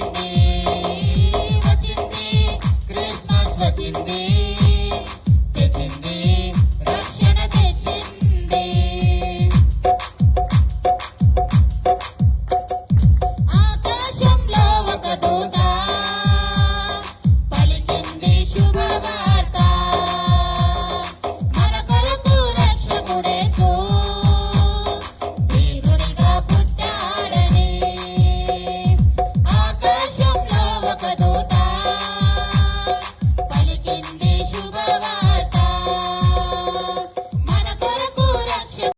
వచ్చింది వచ్చింది క్రిస్మస్ వచ్చింది తెచ్చింది రక్షణ తెచ్చింది. ఆకాశంలో ఒక దూత పలికింది శుభవా